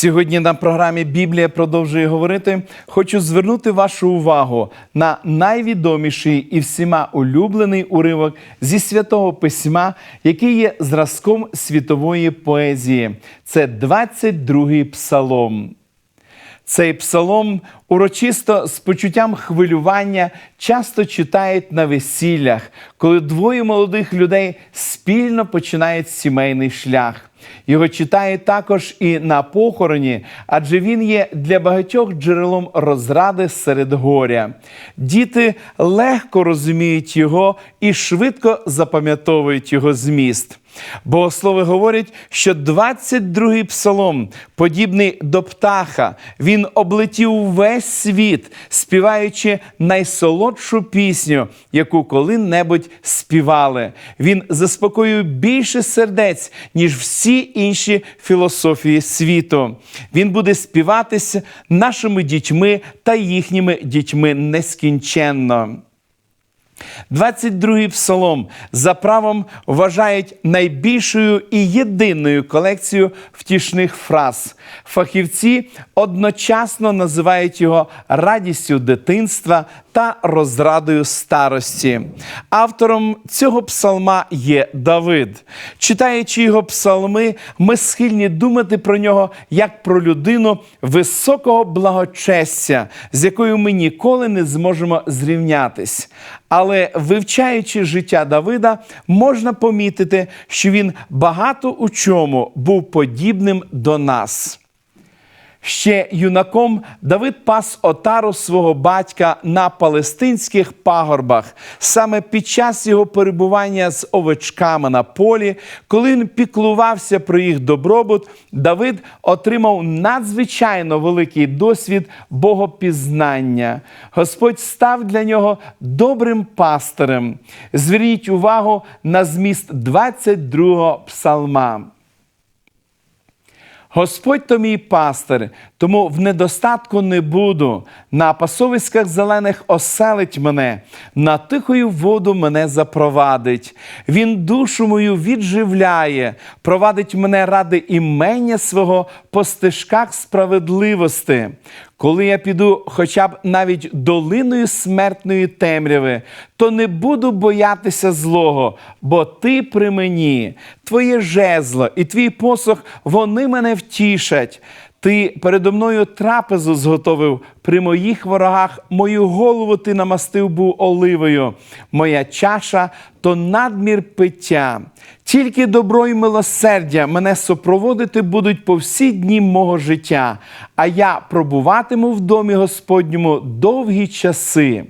Сьогодні на програмі Біблія продовжує говорити. Хочу звернути вашу увагу на найвідоміший і всіма улюблений уривок зі святого письма, який є зразком світової поезії. Це 22-й псалом. Цей псалом урочисто з почуттям хвилювання часто читають на весіллях, коли двоє молодих людей спільно починають сімейний шлях. Його читають також і на похороні, адже він є для багатьох джерелом розради серед горя. Діти легко розуміють його і швидко запам'ятовують його зміст. Богослови говорять, що 22-й псалом, подібний до птаха, він облетів весь світ, співаючи найсолодшу пісню, яку коли-небудь співали. Він заспокоює більше сердець, ніж всі інші філософії світу. Він буде співатися нашими дітьми та їхніми дітьми нескінченно. 22-й псалом за правом вважають найбільшою і єдиною колекцією втішних фраз. Фахівці одночасно називають його радістю дитинства та розрадою старості. Автором цього псалма є Давид. Читаючи його псалми, ми схильні думати про нього як про людину високого благочестя, з якою ми ніколи не зможемо зрівнятись. Але вивчаючи життя Давида, можна помітити, що він багато у чому був подібним до нас. Ще юнаком Давид пас отару свого батька на палестинських пагорбах. Саме під час його перебування з овечками на полі, коли він піклувався про їх добробут, Давид отримав надзвичайно великий досвід богопізнання. Господь став для нього добрим пастирем. Зверніть увагу на зміст 22-го псалма. Господь то мій пастир, тому в недостатку не буду. На пасовиськах зелених оселить мене, на тихою воду мене запровадить. Він душу мою відживляє, провадить мене ради імення свого по стежках справедливості. Коли я піду хоча б навіть долиною смертної темряви, то не буду боятися злого, бо ти при мені, твоє жезло і твій посох, вони мене втішать. Ти передо мною трапезу зготовив при моїх ворогах, мою голову ти намастив був оливою, моя чаша то надмір пиття. Тільки добро й милосердя мене супроводити будуть по всі дні мого життя, а я пробуватиму в домі Господньому довгі часи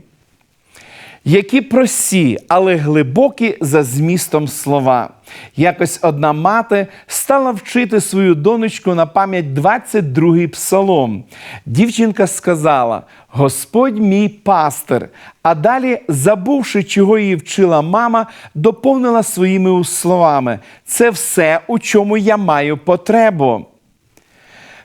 які прості, але глибокі за змістом слова. Якось одна мати стала вчити свою донечку на пам'ять 22-й псалом. Дівчинка сказала: Господь мій пастир. А далі, забувши, чого її вчила мама, доповнила своїми словами: це все, у чому я маю потребу.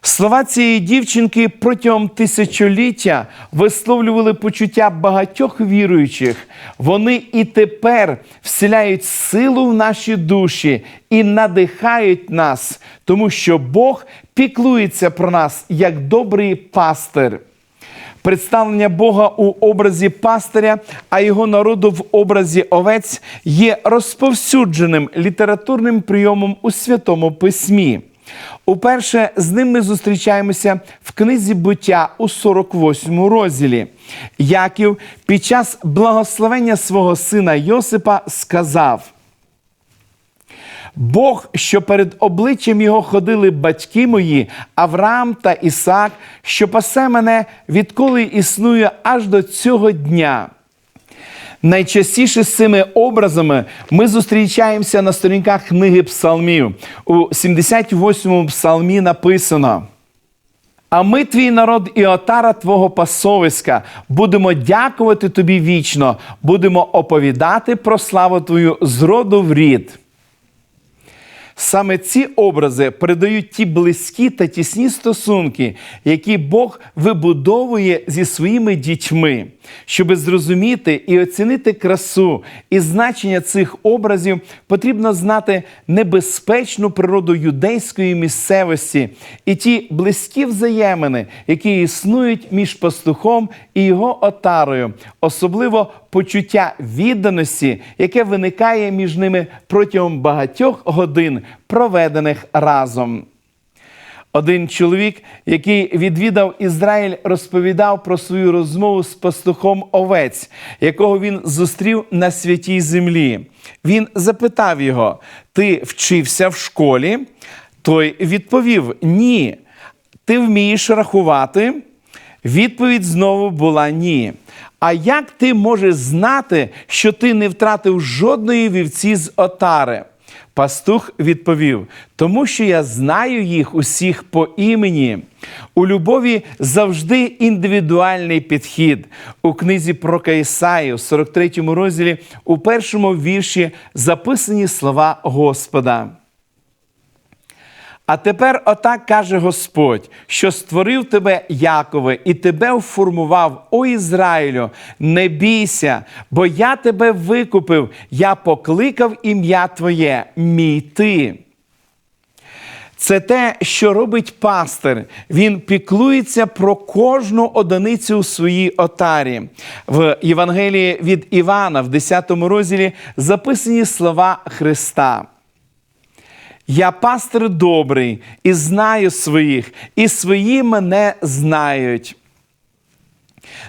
Слова цієї дівчинки протягом тисячоліття висловлювали почуття багатьох віруючих. Вони і тепер вселяють силу в наші душі і надихають нас, тому що Бог піклується про нас як добрий пастир. Представлення Бога у образі пастиря, а його народу в образі овець є розповсюдженим літературним прийомом у Святому Письмі. Уперше з ним ми зустрічаємося в книзі буття у 48 розділі. Яків під час благословення свого сина Йосипа сказав. Бог, що перед обличчям його ходили батьки мої, Авраам та Ісак, що пасе мене, відколи існує аж до цього дня. Найчастіше з цими образами ми зустрічаємося на сторінках книги Псалмів. У 78-му псалмі написано. А ми, твій народ і отара Твого пасовиська, будемо дякувати тобі вічно, будемо оповідати про славу Твою з роду в рід. Саме ці образи передають ті близькі та тісні стосунки, які Бог вибудовує зі своїми дітьми. Щоб зрозуміти і оцінити красу і значення цих образів, потрібно знати небезпечну природу юдейської місцевості і ті близькі взаємини, які існують між пастухом і його отарою, особливо почуття відданості, яке виникає між ними протягом багатьох годин, проведених разом. Один чоловік, який відвідав Ізраїль, розповідав про свою розмову з пастухом овець, якого він зустрів на святій землі. Він запитав його: Ти вчився в школі? Той відповів: Ні. Ти вмієш рахувати? Відповідь знову була ні. А як ти можеш знати, що ти не втратив жодної вівці з отари? Пастух відповів: тому що я знаю їх усіх по імені. У любові завжди індивідуальний підхід. У книзі про Каїсаю, 43 розділі, у першому вірші записані слова Господа. А тепер отак каже Господь, що створив тебе, Якове, і тебе вформував, о Ізраїлю, не бійся, бо я тебе викупив, я покликав ім'я Твоє, мій ти. Це те, що робить пастир. Він піклується про кожну одиницю у своїй отарі. В Євангелії від Івана, в 10 розділі, записані слова Христа. Я пастир добрий і знаю своїх, і свої мене знають.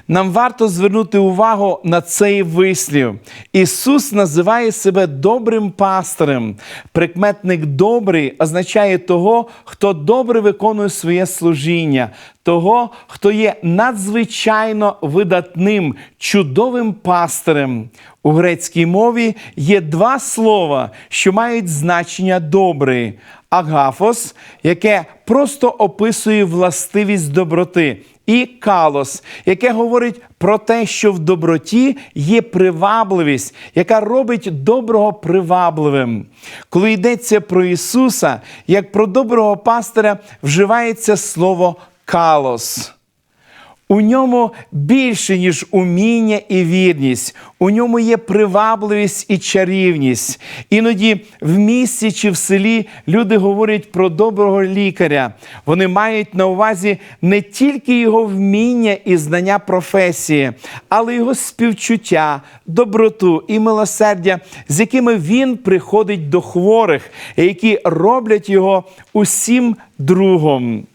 Нам варто звернути увагу на цей вислів. Ісус називає себе добрим пастирем. Прикметник добрий означає того, хто добре виконує своє служіння, того, хто є надзвичайно видатним, чудовим пастирем. У грецькій мові є два слова, що мають значення добрий. Агафос, яке просто описує властивість доброти, і калос, яке говорить про те, що в доброті є привабливість, яка робить доброго привабливим. Коли йдеться про Ісуса, як про доброго пастиря, вживається слово калос. У ньому більше, ніж уміння і вірність. У ньому є привабливість і чарівність. Іноді в місті чи в селі люди говорять про доброго лікаря. Вони мають на увазі не тільки його вміння і знання професії, але його співчуття, доброту і милосердя, з якими він приходить до хворих, які роблять його усім другом.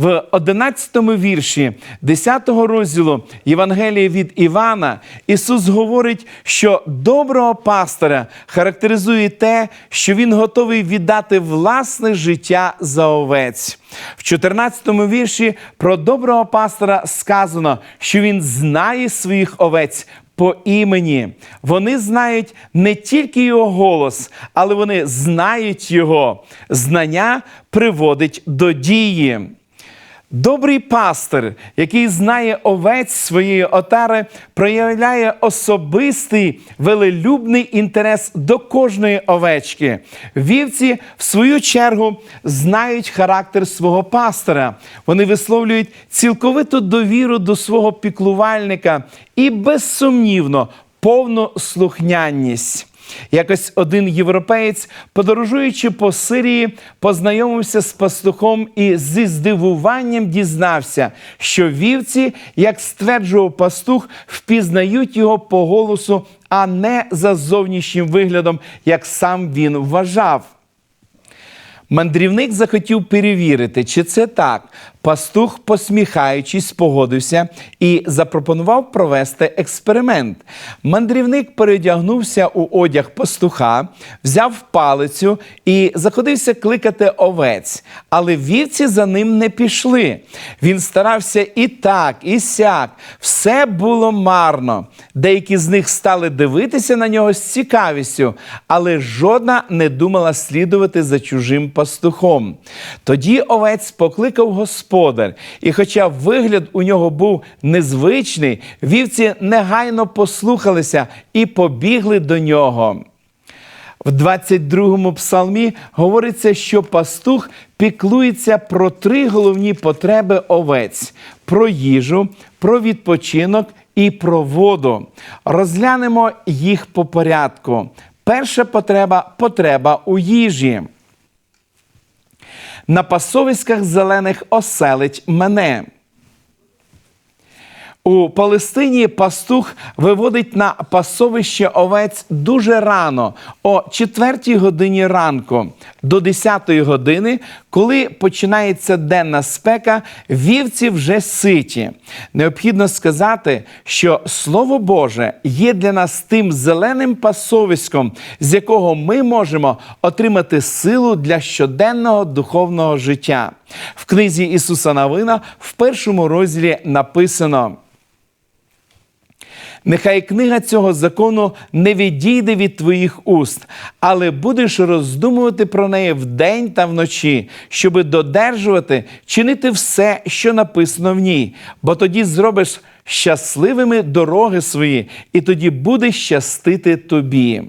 В 11 вірші 10 розділу Євангелії від Івана Ісус говорить, що доброго пастора характеризує те, що Він готовий віддати власне життя за овець. В 14 вірші про доброго пастора сказано, що він знає своїх овець. По імені вони знають не тільки його голос, але вони знають його. Знання приводить до дії. Добрий пастир, який знає овець своєї отари, проявляє особистий велелюбний інтерес до кожної овечки. Вівці, в свою чергу, знають характер свого пастора. Вони висловлюють цілковиту довіру до свого піклувальника і безсумнівно повну слухняність. Якось один європеєць, подорожуючи по Сирії, познайомився з пастухом і зі здивуванням дізнався, що вівці, як стверджував пастух, впізнають його по голосу, а не за зовнішнім виглядом, як сам він вважав. Мандрівник захотів перевірити, чи це так. Пастух, посміхаючись, погодився і запропонував провести експеримент. Мандрівник переодягнувся у одяг пастуха, взяв палицю і заходився кликати овець, але вівці за ним не пішли. Він старався і так, і сяк. Все було марно. Деякі з них стали дивитися на нього з цікавістю, але жодна не думала слідувати за чужим пастухом. Тоді овець покликав Господь господар. І хоча вигляд у нього був незвичний, вівці негайно послухалися і побігли до нього. В 22-му псалмі говориться, що пастух піклується про три головні потреби овець: про їжу, про відпочинок і про воду. Розглянемо їх по порядку. Перша потреба потреба у їжі. На пасовиськах зелених оселить мене. У Палестині пастух виводить на пасовище овець дуже рано, о 4 годині ранку до 10 години, коли починається денна спека, вівці вже ситі. Необхідно сказати, що Слово Боже є для нас тим зеленим пасовиськом, з якого ми можемо отримати силу для щоденного духовного життя. В книзі Ісуса Навина в першому розділі написано. Нехай книга цього закону не відійде від твоїх уст, але будеш роздумувати про неї вдень та вночі, щоби додержувати, чинити все, що написано в ній, бо тоді зробиш щасливими дороги свої, і тоді буде щастити тобі.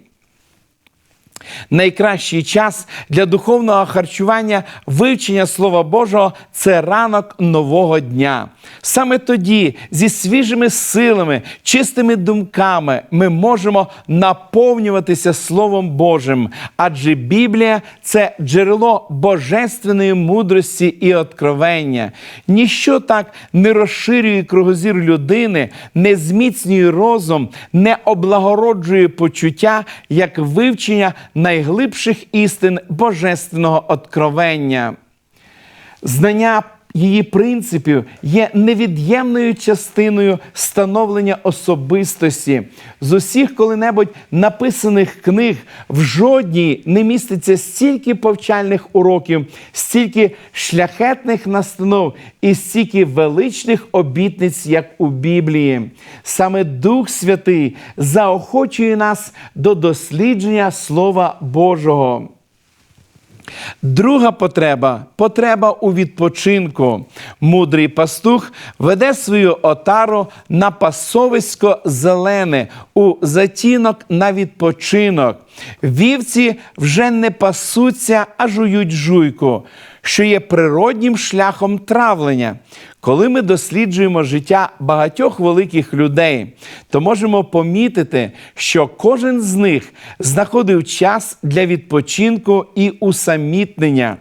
Найкращий час для духовного харчування, вивчення Слова Божого це ранок нового дня. Саме тоді, зі свіжими силами, чистими думками, ми можемо наповнюватися Словом Божим, адже Біблія це джерело божественної мудрості і откровення. Ніщо так не розширює кругозір людини, не зміцнює розум, не облагороджує почуття, як вивчення найглибших істин божественного откровення. Знання її принципів є невід'ємною частиною становлення особистості. З усіх коли-небудь написаних книг в жодній не міститься стільки повчальних уроків, стільки шляхетних настанов і стільки величних обітниць, як у Біблії. Саме Дух Святий заохочує нас до дослідження Слова Божого. Друга потреба потреба у відпочинку. Мудрий пастух веде свою отару на пасовисько зелене, у затінок на відпочинок. Вівці вже не пасуться, а жують жуйку, що є природнім шляхом травлення. Коли ми досліджуємо життя багатьох великих людей, то можемо помітити, що кожен з них знаходив час для відпочинку і усамітнення.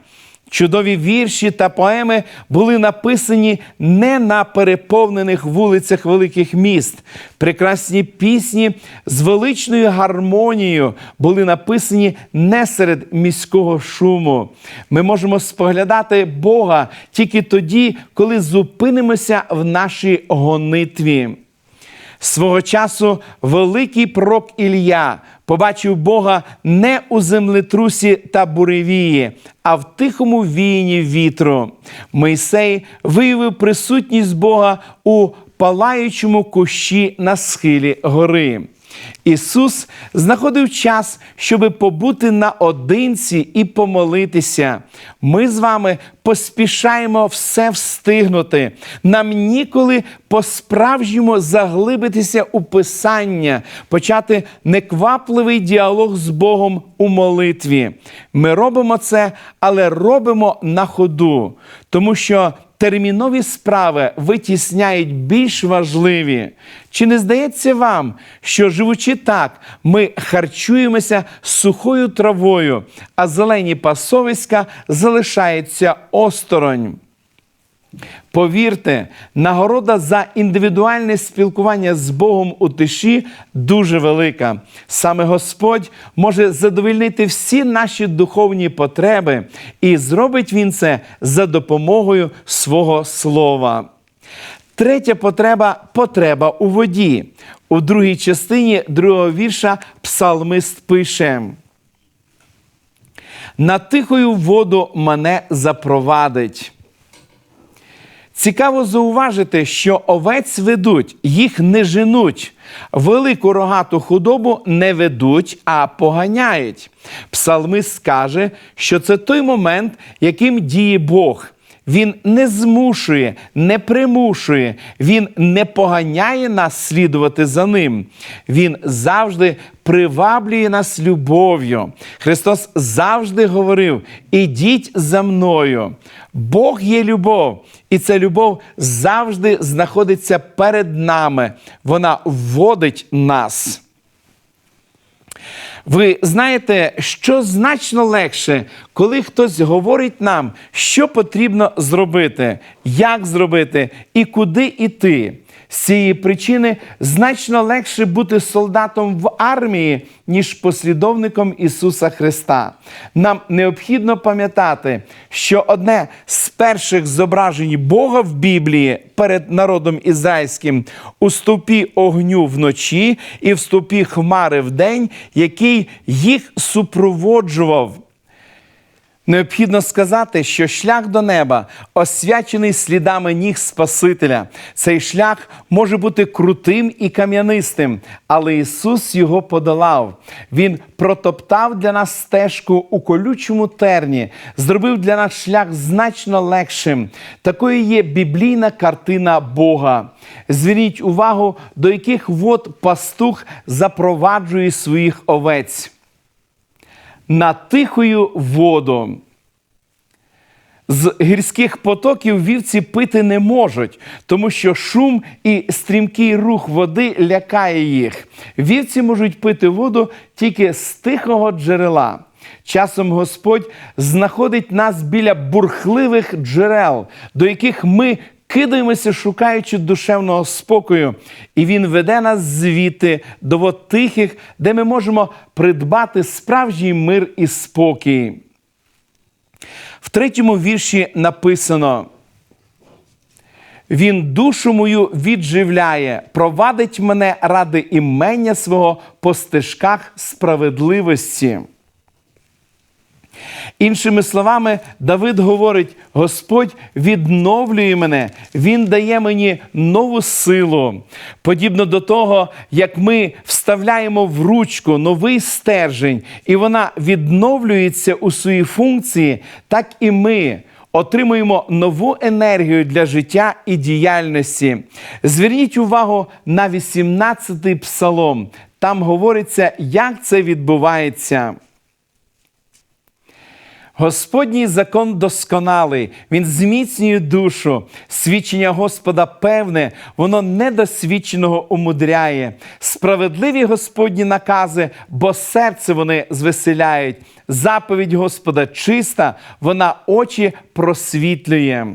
Чудові вірші та поеми були написані не на переповнених вулицях великих міст. Прекрасні пісні з величною гармонією були написані не серед міського шуму. Ми можемо споглядати Бога тільки тоді, коли зупинимося в нашій гонитві. Свого часу великий пророк Ілля побачив Бога не у землетрусі та буревії, а в тихому війні вітру. Мойсей виявив присутність Бога у палаючому кущі на схилі гори. Ісус знаходив час, щоб побути наодинці і помолитися. Ми з вами поспішаємо все встигнути. Нам ніколи по-справжньому заглибитися у Писання, почати неквапливий діалог з Богом у молитві. Ми робимо це, але робимо на ходу, тому що термінові справи витісняють більш важливі. Чи не здається вам, що живучи так, ми харчуємося сухою травою, а зелені пасовиська залишаються осторонь? Повірте, нагорода за індивідуальне спілкування з Богом у тиші дуже велика. Саме Господь може задовольнити всі наші духовні потреби, і зробить Він це за допомогою свого слова. Третя потреба потреба у воді. У другій частині другого вірша псалмист пише. На тихою воду мене запровадить. Цікаво зауважити, що овець ведуть, їх не женуть. Велику рогату худобу не ведуть, а поганяють. Псалмист скаже, що це той момент, яким діє Бог. Він не змушує, не примушує, Він не поганяє нас слідувати за ним. Він завжди приваблює нас любов'ю. Христос завжди говорив: ідіть за мною. Бог є любов, і ця любов завжди знаходиться перед нами. Вона вводить нас. Ви знаєте, що значно легше, коли хтось говорить нам, що потрібно зробити, як зробити і куди йти. З цієї причини значно легше бути солдатом в армії, ніж послідовником Ісуса Христа. Нам необхідно пам'ятати, що одне з перших зображень Бога в Біблії перед народом ізраїльським у стовпі огню вночі і в стовпі хмари вдень, який їх супроводжував. Необхідно сказати, що шлях до неба освячений слідами ніг Спасителя. Цей шлях може бути крутим і кам'янистим, але Ісус його подолав. Він протоптав для нас стежку у колючому терні, зробив для нас шлях значно легшим. Такою є біблійна картина Бога. Зверніть увагу, до яких вод пастух запроваджує своїх овець на тихою воду. З гірських потоків вівці пити не можуть, тому що шум і стрімкий рух води лякає їх. Вівці можуть пити воду тільки з тихого джерела. Часом Господь знаходить нас біля бурхливих джерел, до яких ми кидаємося, шукаючи душевного спокою, і Він веде нас звідти до вод тихих, де ми можемо придбати справжній мир і спокій. В третьому вірші написано. Він душу мою відживляє, провадить мене ради імення свого по стежках справедливості. Іншими словами, Давид говорить: Господь відновлює мене, Він дає мені нову силу. Подібно до того, як ми вставляємо в ручку новий стержень, і вона відновлюється у своїй функції, так і ми. Отримуємо нову енергію для життя і діяльності. Зверніть увагу на 18-й псалом. Там говориться, як це відбувається. Господній закон досконалий, він зміцнює душу. Свідчення Господа певне, воно недосвідченого умудряє. Справедливі Господні накази, бо серце вони звеселяють. Заповідь Господа чиста, вона очі просвітлює.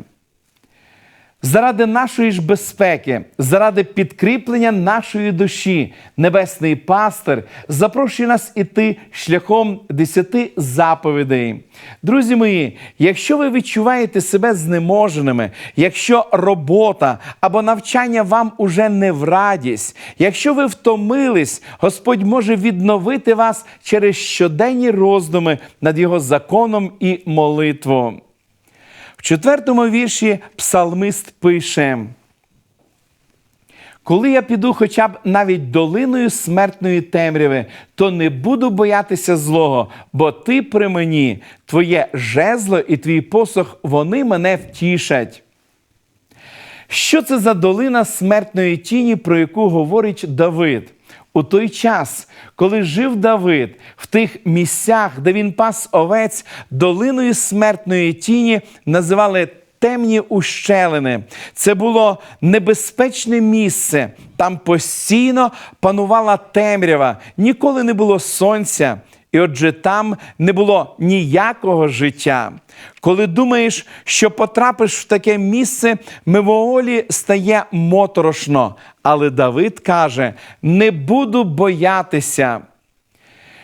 Заради нашої ж безпеки, заради підкріплення нашої душі, небесний пастир запрошує нас іти шляхом десяти заповідей. Друзі мої, якщо ви відчуваєте себе знеможеними, якщо робота або навчання вам уже не в радість, якщо ви втомились, Господь може відновити вас через щоденні роздуми над Його законом і молитву. Четвертому вірші псалмист пише. Коли я піду хоча б навіть долиною смертної темряви, то не буду боятися злого, бо ти при мені, твоє жезло і твій посох, вони мене втішать. Що це за долина смертної тіні, про яку говорить Давид? У той час, коли жив Давид в тих місцях, де він пас овець, долиною смертної тіні називали темні ущелини. Це було небезпечне місце. Там постійно панувала темрява, ніколи не було сонця. І отже, там не було ніякого життя. Коли думаєш, що потрапиш в таке місце, мимоволі стає моторошно. Але Давид каже: не буду боятися.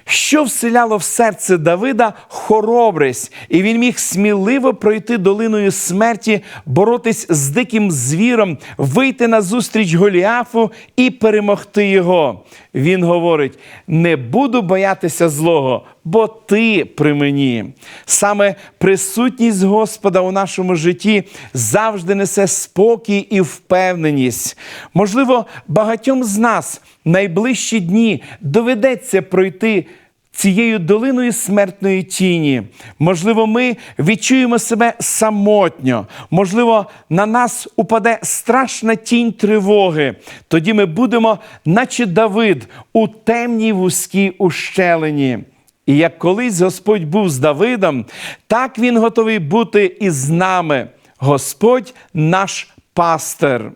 Що вселяло в серце Давида хоробрість, і він міг сміливо пройти долиною смерті, боротись з диким звіром, вийти на зустріч Голіафу і перемогти його. Він говорить: не буду боятися злого, бо ти при мені. Саме присутність Господа у нашому житті завжди несе спокій і впевненість. Можливо, багатьом з нас найближчі дні доведеться пройти цією долиною смертної тіні. Можливо, ми відчуємо себе самотньо, можливо, на нас упаде страшна тінь тривоги. Тоді ми будемо, наче Давид, у темній вузькій ущелині. І як колись Господь був з Давидом, так Він готовий бути і з нами. Господь наш пастир.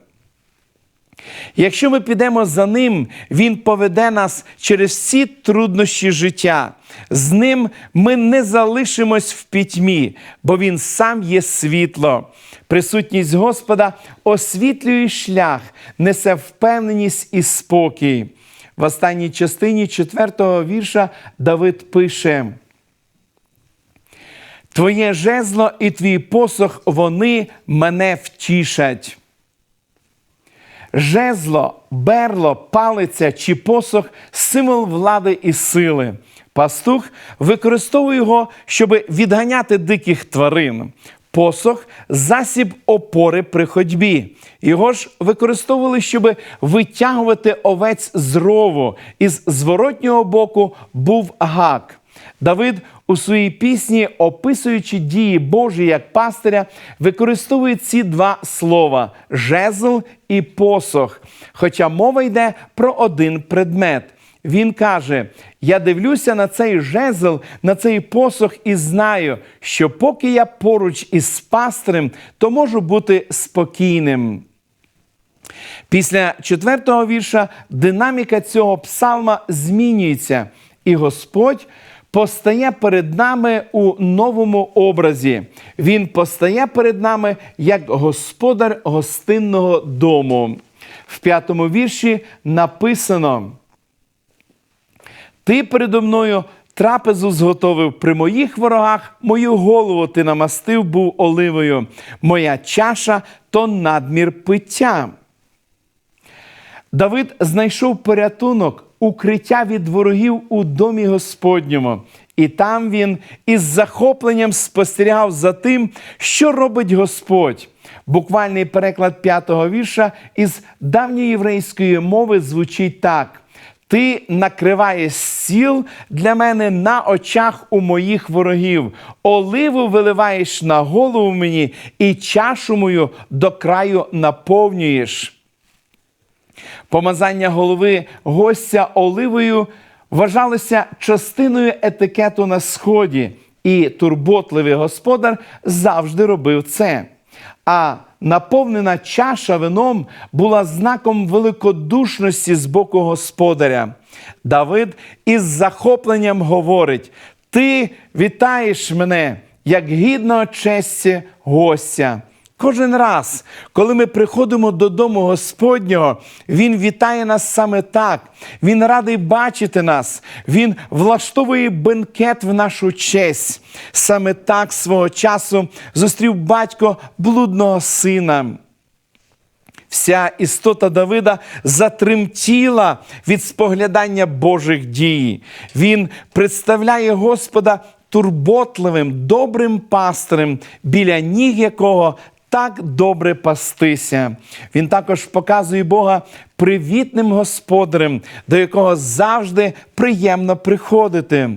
Якщо ми підемо за ним, Він поведе нас через всі труднощі життя. З ним ми не залишимось в пітьмі, бо Він сам є світло. Присутність Господа освітлює шлях, несе впевненість і спокій. В останній частині четвертого вірша Давид пише. Твоє жезло і твій посох, вони мене втішать. Жезло, берло, палиця чи посох символ влади і сили. Пастух використовує його, щоб відганяти диких тварин. Посох засіб опори при ходьбі. Його ж використовували, щоб витягувати овець з рову. Із зворотнього боку був гак. Давид у своїй пісні, описуючи дії Божі як пастиря, використовує ці два слова жезл і посох. Хоча мова йде про один предмет. Він каже: Я дивлюся на цей жезл, на цей посох і знаю, що поки я поруч із пастирем, то можу бути спокійним. Після четвертого вірша динаміка цього псалма змінюється, і Господь постає перед нами у новому образі. Він постає перед нами як господар гостинного дому. В п'ятому вірші написано: Ти передо мною трапезу зготовив при моїх ворогах, мою голову ти намастив був оливою, моя чаша то надмір пиття. Давид знайшов порятунок, укриття від ворогів у домі Господньому. І там він із захопленням спостерігав за тим, що робить Господь. Буквальний переклад п'ятого вірша із давньої єврейської мови звучить так: Ти накриваєш сіл для мене на очах у моїх ворогів, оливу виливаєш на голову мені, і чашу мою до краю наповнюєш. Помазання голови гостя оливою вважалося частиною етикету на сході, і турботливий господар завжди робив це. А наповнена чаша вином була знаком великодушності з боку господаря. Давид із захопленням говорить: Ти вітаєш мене як гідного честі гостя. Кожен раз, коли ми приходимо додому Господнього, Він вітає нас саме так. Він радий бачити нас, Він влаштовує бенкет в нашу честь. Саме так свого часу зустрів батько блудного сина. Вся істота Давида затремтіла від споглядання Божих дій. Він представляє Господа турботливим, добрим пастирем, біля ніг якого так добре пастися. Він також показує Бога привітним господарем, до якого завжди приємно приходити.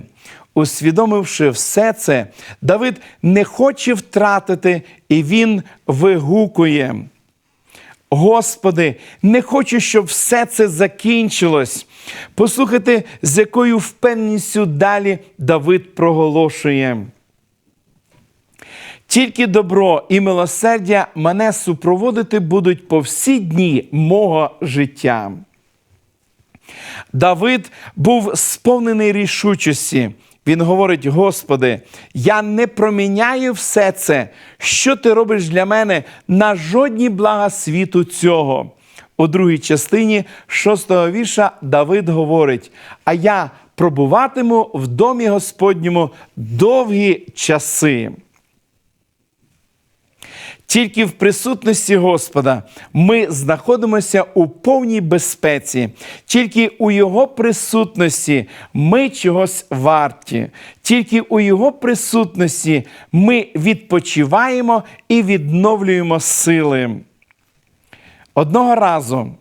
Усвідомивши все це, Давид не хоче втратити, і він вигукує. Господи, не хочу, щоб все це закінчилось. Послухайте, з якою впевненістю далі Давид проголошує. Тільки добро і милосердя мене супроводити будуть по всі дні мого життя. Давид був сповнений рішучості. Він говорить: Господи, я не проміняю все це, що ти робиш для мене на жодні блага світу цього. У другій частині шостого вірша Давид говорить: А я пробуватиму в домі Господньому довгі часи. Тільки в присутності Господа ми знаходимося у повній безпеці, тільки у Його присутності ми чогось варті, тільки у Його присутності ми відпочиваємо і відновлюємо сили. Одного разу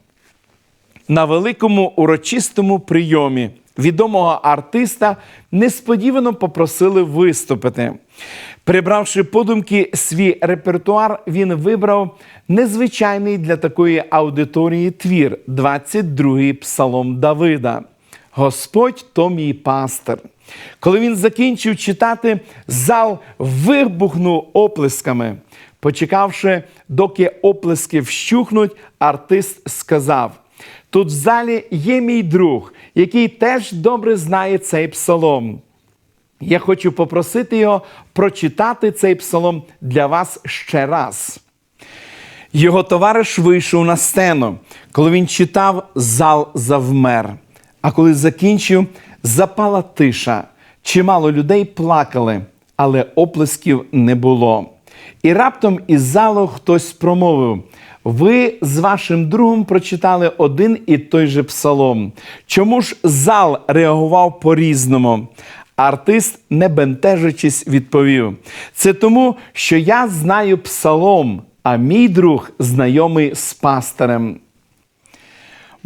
на великому урочистому прийомі відомого артиста несподівано попросили виступити. Прибравши подумки свій репертуар, він вибрав незвичайний для такої аудиторії твір 22-й псалом Давида. Господь то мій пастир. Коли він закінчив читати, зал вибухнув оплесками. Почекавши, доки оплески вщухнуть, артист сказав: Тут в залі є мій друг, який теж добре знає цей псалом. Я хочу попросити його прочитати цей псалом для вас ще раз. Його товариш вийшов на сцену. Коли він читав, зал завмер. А коли закінчив, запала тиша. Чимало людей плакали, але оплесків не було. І раптом із залу хтось промовив: Ви з вашим другом прочитали один і той же псалом. Чому ж зал реагував по-різному? Артист, не бентежачись, відповів: Це тому, що я знаю псалом, а мій друг знайомий з пастирем.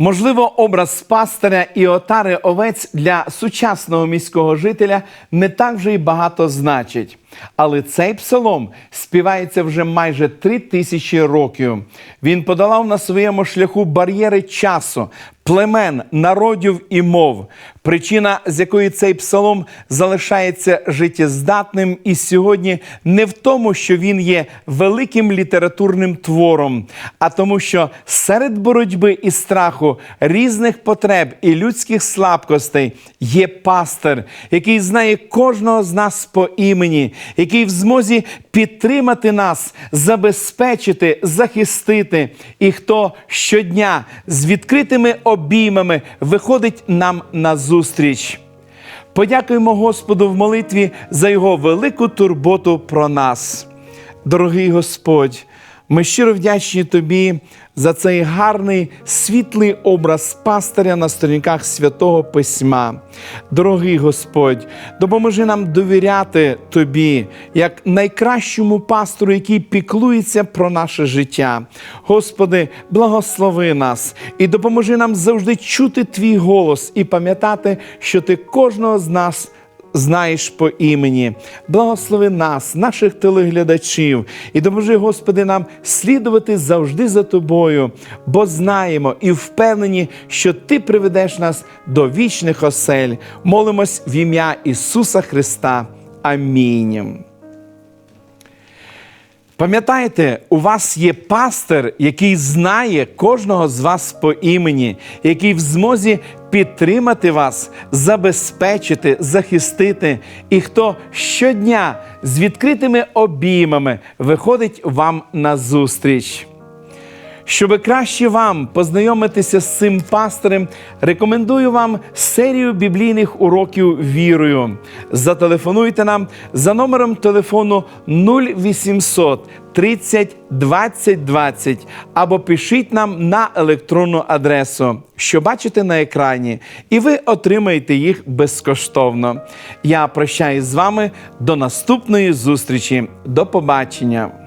Можливо, образ пастиря і отари овець для сучасного міського жителя не так вже й багато значить. Але цей псалом співається вже майже три тисячі років. Він подолав на своєму шляху бар'єри часу, племен, народів і мов. Причина, з якої цей псалом залишається життєздатним і сьогодні, не в тому, що він є великим літературним твором, а тому, що серед боротьби і страху різних потреб і людських слабкостей є пастир, який знає кожного з нас по імені, який в змозі підтримати нас, забезпечити, захистити, і хто щодня з відкритими обіймами виходить нам на зустріч. Подякуємо Господу в молитві за його велику турботу про нас. Дорогий Господь, ми щиро вдячні Тобі за цей гарний світлий образ пастиря на сторінках святого Письма. Дорогий Господь, допоможи нам довіряти Тобі як найкращому пастору, який піклується про наше життя. Господи, благослови нас і допоможи нам завжди чути Твій голос і пам'ятати, що Ти кожного з нас знаєш по імені. Благослови нас, наших телеглядачів, і допоможи, Господи, нам слідувати завжди за Тобою, бо знаємо і впевнені, що Ти приведеш нас до вічних осель. Молимось в ім'я Ісуса Христа. Амінь. Пам'ятаєте, у вас є пастир, який знає кожного з вас по імені, який в змозі підтримати вас, забезпечити, захистити, і хто щодня з відкритими обіймами виходить вам на Щоби краще вам познайомитися з цим пастирем, рекомендую вам серію біблійних уроків вірою. Зателефонуйте нам за номером телефону 0800 30 20 20 або пишіть нам на електронну адресу, що бачите на екрані, і ви отримаєте їх безкоштовно. Я прощаюсь з вами до наступної зустрічі. До побачення!